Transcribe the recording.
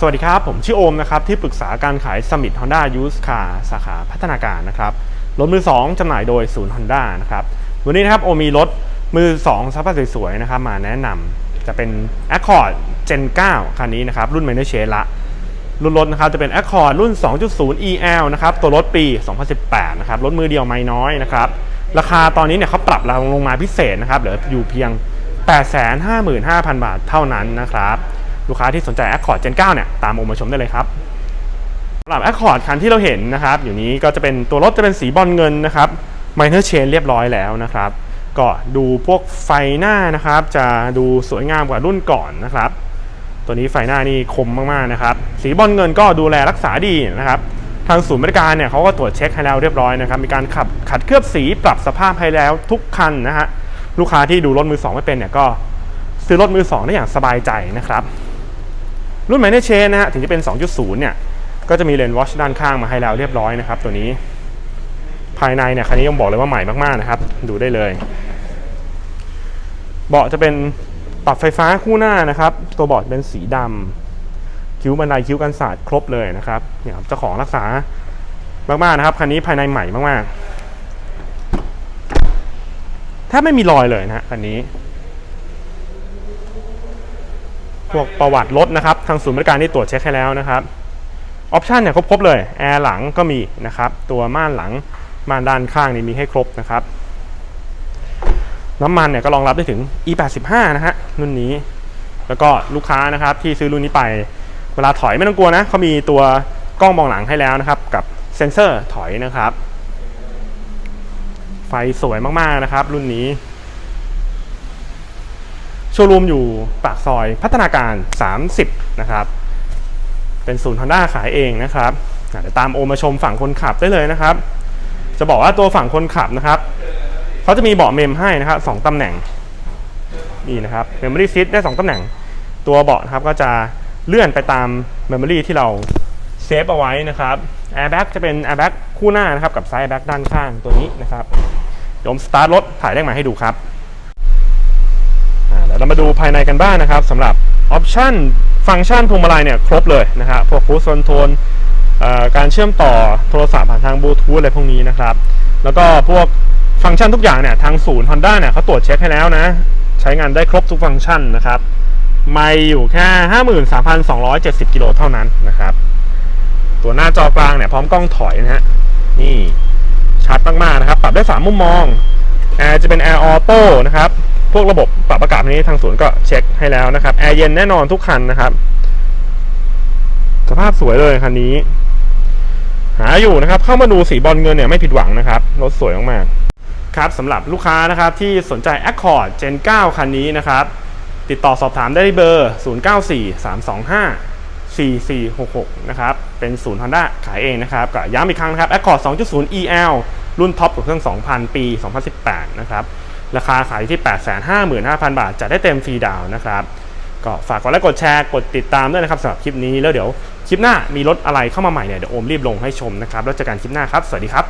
สวัสดีครับ ผมชื่อโอมนะครับ ที่ปรึกษาการขาย Summit Honda Used Car สาขาพัฒนาการนะครับรถมือ 2จำหน่ายโดยศูนย์ Honda นะครับ วันนี้นะครับ โอมีรถมือ2สภาพสวยๆนะครับมาแนะนำจะเป็น Accord Gen 9 คันนี้นะครับ รุ่น m i n o r Shade ละ รุ่นรถนะครับ จะเป็น Accord รุ่น 2.0 EL นะครับ ตัวรถปี 2018 นะครับ รถมือเดียวไม่น้อยนะครับ ราคาตอนนี้เนี่ยเขาปรับราคาลงมาพิเศษนะครับเหลืออยู่เพียง 855,000 บาทเท่านั้นนะครับ ลูกค้าที่สนใจ Accord Gen 9 เนี่ย ตามโอมาชมได้เลยครับสำหรับ Accord คันที่เราเห็นนะครับ อยู่นี้ก็จะเป็นตัวรถจะเป็นสีบอลเงินนะครับ Minor Chain เรียบร้อยแล้วนะครับ ก็ดูพวกไฟหน้านะครับ จะดูสวยงามกว่ารุ่นก่อนนะครับ ตัวนี้ไฟหน้านี่คมมากๆนะครับ สีบอลเงินก็ดูแลรักษาดีนะครับทางศูนย์บริการเนี่ยเขาก็ตรวจเช็คให้แล้วเรียบร้อยนะครับ มีการขับขัดเคลือบสีปรับสภาพให้แล้วทุกคันนะฮะลูกค้าที่ดูรถมือสองไม่เป็นเนี่ยก็ซื้อรถมือสองได้อย่างสบายใจนะครับ รุ่นใหม่ในเชนนะฮะถึงจะเป็น 2.0 เนี่ย ก็จะมีเลนส์วอชด้านข้างมาให้แล้วเรียบร้อยนะครับตัวนี้ภายในเนี่ยคันนี้ยังบอกเลยว่าใหม่มากๆนะครับ ดูได้เลย เบาะจะเป็นปรับไฟฟ้าคู่หน้านะครับ ตัวเบาะเป็นสีดำคิ้วบันไดคิ้วกันศาสตร์ครบเลยนะครับเนี่ยครับเจ้าของรักษามากๆนะครับคันนี้ภายในใหม่มากๆแทบไม่มีรอยเลยนะคันนี้ พวกประวัติรถนะครับ ทางศูนย์บริการที่ตรวจเช็คให้แล้วนะครับออปชันเนี่ยครบๆเลยแอร์หลังก็มีนะครับ ตัวม่านหลังม่านด้านข้างนี่มีให้ครบนะครับ น้ำมันเนี่ยก็รองรับได้ถึง E85 นะฮะรุ่นนี้ แล้วก็ลูกค้านะครับที่ซื้อรุ่นนี้ไป เวลาถอยไม่ต้องกลัวนะเขามีตัวกล้องมองหลังให้แล้วนะครับ กับเซ็นเซอร์ถอยนะครับ ไฟสวยมากๆนะครับ รุ่นนี้ ชว์รูมอยู่ปากซอยพัฒนาการ 30 นะครับ เป็นศูนย์ Honda ขายเองนะครับเดี๋ยวตามโอมาชมฝั่งคนขับได้เลยนะครับ จะบอกว่าตัวฝั่งคนขับนะครับเขาจะมีเบาะเมมให้นะครับสองตำแหน่งนี่นะครับ Memory Seat ได้2ตำแหน่ง ตัวเบาะนะครับก็จะเลื่อนไปตาม Memory ที่เราเซฟเอาไว้นะครับ Airbag จะเป็น Airbag คู่หน้านะครับกับ Side Airbag ด้านข้างตัวนี้นะครับยวผมสตาร์ทรถถ่ายเลขมาให้ดูครับ เรามาดูภายในกันบ้างนะครับสำหรับออปชันฟังก์ชันพวงมาลัยเนี่ยครบเลยนะครับพวกคูสคอนโทรลการเชื่อมต่อโทรศัพท์ผ่านทางบลูทูธอะไรพวกนี้นะครับ แล้วก็พวกฟังก์ชันทุกอย่างเนี่ยทางศูนย์ Honda เนี่ยเขาตรวจเช็คให้แล้วนะ ใช้งานได้ครบทุกฟังก์ชันนะครับไม่อยู่แค่ 53,270 กิโลเท่านั้นนะครับ ตัวหน้าจอกลางเนี่ยพร้อมกล้องถอยนะฮะ นี่ชัดมากๆนะครับ ปรับได้ 3 มุมมองแอร์จะเป็นแอร์ออโต้นะครับ พวกระบบปรับอากาศนี้ทางศูนย์ก็เช็คให้แล้วนะครับแอร์เย็นแน่นอนทุกคันนะครับ สภาพสวยเลยคันนี้ หาอยู่นะครับ เข้ามาดูสีบอลเงินเนี่ยไม่ผิดหวังนะครับรถสวยมากๆครับสำหรับลูกค้านะครับที่สนใจ Accord Gen 9 คันนี้นะครับ ติดต่อสอบถามได้ที่เบอร์ 0943254466 นะครับ เป็นศูนย์ Honda ขายเองนะครับก็ย้ำอีกครั้งนะครับ Accord 2.0 EL รุ่นท็อปของเครื่อง 2,000 ปี 2018 นะครับ ราคาขายที่ 855,000 บาท จะได้เต็มฟรีดาวนะครับ ก็ฝากกดไลค์กดแชร์กดติดตามด้วยนะครับสำหรับคลิปนี้แล้วเดี๋ยวคลิปหน้ามีรถอะไรเข้ามาใหม่เนี่ยเดี๋ยวโอมรีบลงให้ชมนะครับแล้วเจอกันคลิปหน้าครับ สวัสดีครับ